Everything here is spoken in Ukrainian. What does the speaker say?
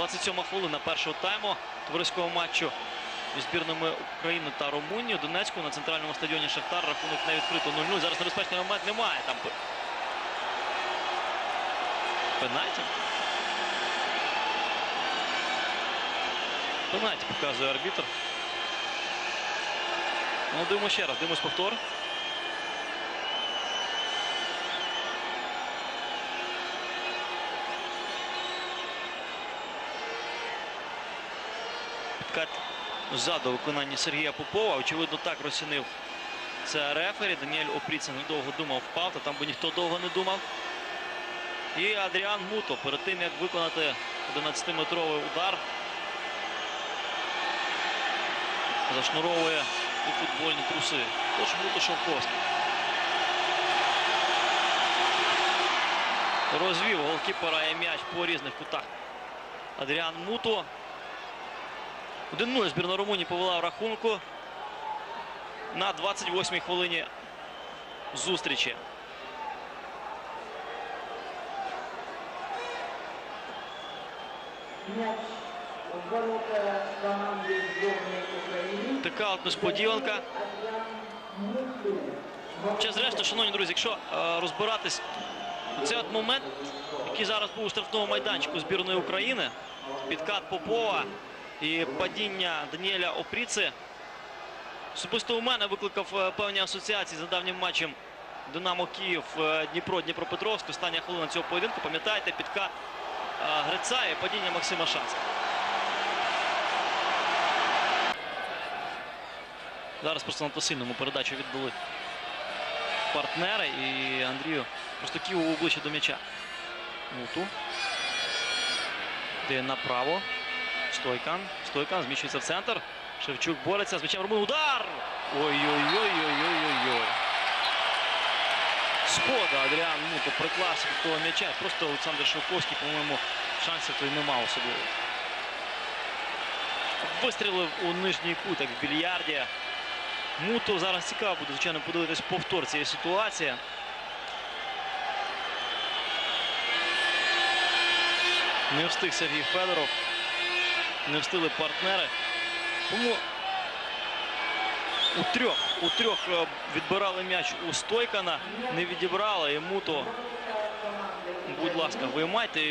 27 хвилина першого тайму товариського матчу між збірними України та Румунії. Донецьку на центральному стадіоні Шахтар рахунок не відкрито 0-0. Зараз небезпечний момент немає. Там пе- пенальті. Пенальті показує арбітр. Ну, дивимося ще раз, дивимось повтор. Підкат ззаду виконання Сергія Попова. Очевидно, так розцінив це рефері. Даніель Опріцин недовго думав, впав, та там би ніхто довго не думав. І Адріан Муто перед тим, як виконати 11-метровий удар, зашнуровує у футбольні труси. Тож Муто Шовковський. Розвів голкіпера і м'яч по різних кутах. Адріан Муто. 1-0 збірна Румунії повела в рахунку на 28-й хвилині зустрічі. Така от несподіванка. Ще зрештою, шановні друзі, якщо е, розбиратись, це от момент, який зараз був у штрафному майданчику збірної України. Підкат Попова і падіння Даніеля Опріци. Особисто у мене викликав е, певні асоціації за давнім матчем Динамо Київ е, Дніпро Дніпропетровськ. Остання хвилина цього поєдинку. Пам'ятаєте, підкат е, Гриця і падіння Максима Шанця. Зараз просто на посильному передачу віддали партнери і Андрію просто в обличчя до м'яча. Муту. Де направо. Стойкан. Стойкан зміщується в центр. Шевчук бореться з м'ячем. Румун. Удар! Ой-ой-ой-ой-ой-ой. Шкода, Адріан Муто приклався до того м'яча. Просто Олександр Шовковський, по-моєму, шансів той не мав особливо. Вистрілив у нижній кут, як в більярді. Муто зараз цікаво буде, звичайно, подивитись повтор цієї ситуації. Не встиг Сергій Федоров. Не встигли партнери. Тому у трьох, у трьох е, відбирали м'яч у Стойкана, не відібрали. йому то, будь ласка, виймайте.